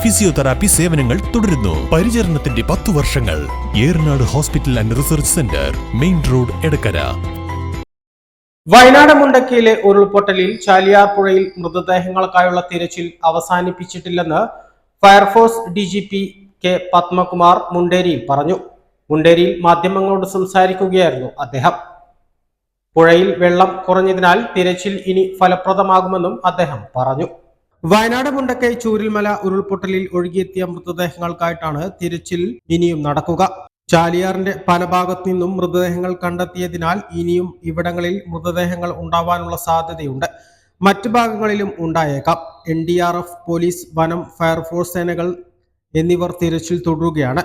Physiotherapy സേവനങ്ങൾ തുടരുന്നു. പരിചരണത്തിന്റെ പത്തു വർഷങ്ങൾ. Eranad hospital and research centre main road Edakkara. Wayanad മുണ്ടക്കയിലെ ഉരുൾപൊട്ടലിൽ ചാലിയാർ പുഴയിൽ മൃതദേഹങ്ങൾക്കായുള്ള തിരച്ചിൽ അവസാനിപ്പിച്ചിട്ടില്ലെന്ന് fire force D G P K Padmakumar മുണ്ടേരിയിൽ പറഞ്ഞു. മുണ്ടേരിയിൽ മാധ്യമങ്ങളോട് സംസാരിക്കുകയായിരുന്നു അദ്ദേഹം. പുഴയിൽ വെള്ളം കുറഞ്ഞതിനാൽ തിരച്ചിൽ ഇനി ഫലപ്രദമാകുമെന്നും അദ്ദേഹം പറഞ്ഞു. വയനാട് മുണ്ടക്കൈ ചൂരിൽമല ഉരുൾപൊട്ടലിൽ ഒഴുകിയെത്തിയ മൃതദേഹങ്ങൾക്കായിട്ടാണ് തിരച്ചിൽ ഇനിയും നടക്കുക. ചാലിയാറിന്റെ പല ഭാഗത്തു നിന്നും മൃതദേഹങ്ങൾ കണ്ടെത്തിയതിനാൽ ഇനിയും ഇവിടങ്ങളിൽ മൃതദേഹങ്ങൾ ഉണ്ടാവാനുള്ള സാധ്യതയുണ്ട്. മറ്റു ഭാഗങ്ങളിലും ഉണ്ടായേക്കാം. N D R F police വനം ഫയർഫോഴ്സ് സേനകൾ എന്നിവർ തിരച്ചിൽ തുടരുകയാണ്.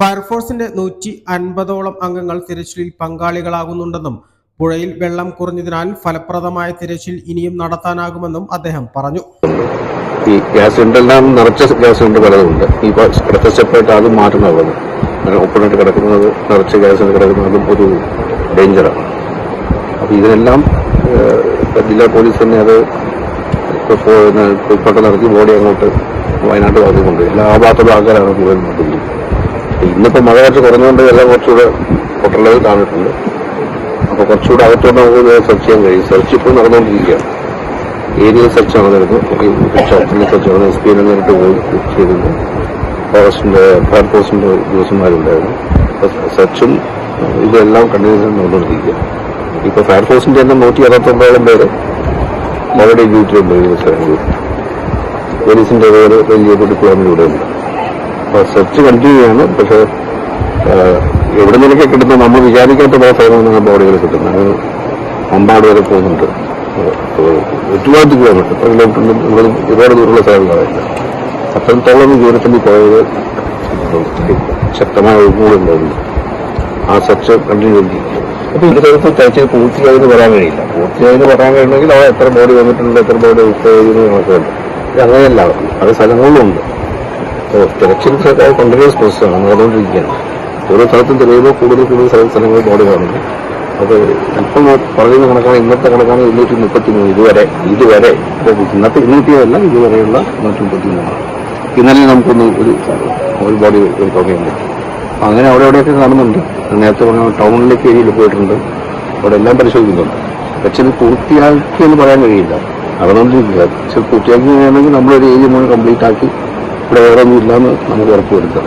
ഫയർഫോഴ്സിന്റെ നൂറ്റി അൻപതോളം അംഗങ്ങൾ തിരച്ചിലിൽ പങ്കാളികളാകുന്നുണ്ടെന്നും പുഴയിൽ വെള്ളം കുറഞ്ഞതിനാൽ ഫലപ്രദമായ തിരച്ചിൽ ഇനിയും നടത്താനാകുമെന്നും അദ്ദേഹം പറഞ്ഞു. ഈ ഗ്യാസ് സിലിണ്ടറെല്ലാം നിറച്ച ഗ്യാസ് സിലിണ്ടർ പലതുണ്ട് ഈ അടുത്ത സ്റ്റെപ്പായിട്ട് അത് മാറ്റണമുള്ളത് അങ്ങനെ ഓപ്പണായിട്ട് കിടക്കുന്നത് നിറച്ച ഗ്യാസ് കിടക്കുന്നതും ഒരു ഡേഞ്ചറാണ്. അപ്പോൾ ഇതിനെല്ലാം ജില്ലാ പോലീസ് തന്നെ അത് ഉൾപ്പെട്ട നടത്തി ബോഡി അങ്ങോട്ട് വയനാട്ട് ഭാഗത്ത് കൊണ്ടുപോയി. എല്ലാ ഭാഗത്തുള്ള ആൾക്കാരാണ് മുഴുവൻ ഇന്നിപ്പോൾ മഴ കുറച്ച് കുറഞ്ഞുകൊണ്ട് എല്ലാം കുറച്ചുകൂടെ പൊട്ടലത് കാണിട്ടുണ്ട്. അപ്പോൾ കുറച്ചുകൂടെ അകത്തോട്ട് നമുക്ക് സെർച്ച് ചെയ്യാൻ കഴിയും. സെർച്ച് ഇപ്പോൾ നടന്നുകൊണ്ടിരിക്കുകയാണ്. ഏരിയ സെർച്ച് ഷോപ്പിൽ സെർച്ച് ആണ് എസ് പി നേരിട്ട് പോയി ചെയ്തിരുന്നു ഫോറസ്റ്റിന്റെ ഫയർഫോഴ്സിന്റെ ഉദ്യോഗസ്ഥന്മാരുണ്ടായിരുന്നു. അപ്പൊ സെർച്ചും ഇതെല്ലാം കണ്ടിന്യൂസ് നടന്നുകൊണ്ടിരിക്കുക. ഇപ്പൊ ഫയർഫോഴ്സിന്റെ തന്നെ നൂറ്റി അറുപത്തൊമ്പതോളം പേര് ഓൾറെഡി ഉണ്ട് ഈ ദിവസങ്ങളിൽ പോലീസിന്റെ പേര് വലിയ ഡിപ്ലോമ ഇവിടെ ഉണ്ട് അപ്പൊ സെർച്ച് കണ്ടിന്യൂ ചെയ്യാണ്. പക്ഷേ എവിടെ നിന്നൊക്കെ കിട്ടുന്ന നമ്മൾ വിചാരിക്കാത്ത പല സ്ഥലങ്ങളിൽ ബോഡികൾ കിട്ടുന്നത് അത് അമ്പാട് വരെ പോകുന്നുണ്ട്. ഒരുപാട് കിലോമീറ്റർ എത്ര കിലോമീറ്റർ ഇവിടെ ഒരുപാട് ദൂരമുള്ള സ്ഥലങ്ങളായില്ല. അത്രത്തോളം ദൂരത്തിൽ പോയത് ശക്തമായ ഒഴുകുകളുണ്ടായിരുന്നു ആ സെർച്ച് കണ്ടിന്യൂ അപ്പൊ ഈ സ്ഥലത്ത് തയ്ച്ച് പൂർത്തിയായെന്ന് പറയാൻ കഴിയില്ല. പൂർത്തിയായെന്ന് പറയാൻ കഴിയണമെങ്കിൽ അവിടെ എത്ര ബോഡി വന്നിട്ടുണ്ട് എത്ര ബോഡി ഉപയോഗിക്കുന്നു കണക്കുണ്ട് ഉണ്ട് അങ്ങനെയല്ല. അത് സ്ഥലങ്ങളിലുണ്ട് അപ്പോൾ തിരച്ചിൽ കണ്ടിന്യൂസ് പ്രോസസ്സാണ് നടന്നുകൊണ്ടിരിക്കുകയാണ് ഓരോ സ്ഥലത്തും തെളിയുമ്പോൾ കൂടുതൽ കൂടുതൽ സ്ഥലങ്ങൾ ബോഡി കാണുന്നു. അത് ഇപ്പം പറയുന്ന കണക്കാണ് ഇന്നത്തെ കണക്കാണ് ഇരുന്നൂറ്റി മുപ്പത്തി മൂന്ന് ഇതുവരെ ഇതുവരെ ഇന്നത്തെ ഇന്നത്തെയല്ല ഇതുവരെയുള്ള ഇരുന്നൂറ്റി മുപ്പത്തി മൂന്നാണ് ഇന്നലെ നമുക്കൊന്ന് ഒരു ഒരു ബോഡി ഒരു അപ്പം അങ്ങനെ അവിടെ എവിടെയൊക്കെ കാണുന്നുണ്ട്. നേരത്തെ പറഞ്ഞ ടൗണിലേക്ക് ഏരിയയിൽ പോയിട്ടുണ്ട്. അവിടെ എല്ലാം പരിശോധിക്കുന്നുണ്ട്. പക്ഷേ ഇത് പൂർത്തിയാക്കി എന്ന് പറയാൻ കഴിയില്ല. അതുകൊണ്ടിരിക്കില്ല പക്ഷെ പൂർത്തിയാക്കി കഴിയുകയാണെങ്കിൽ നമ്മളൊരു ഏരിയ മുഴുവൻ കംപ്ലീറ്റ് ആക്കി. ഇവിടെ വേറെ ഒന്നും ഇല്ലാന്ന് നമുക്ക് ഉറപ്പുവരുത്താം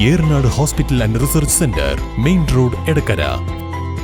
Eranad hospital and research centre main road Edakkara.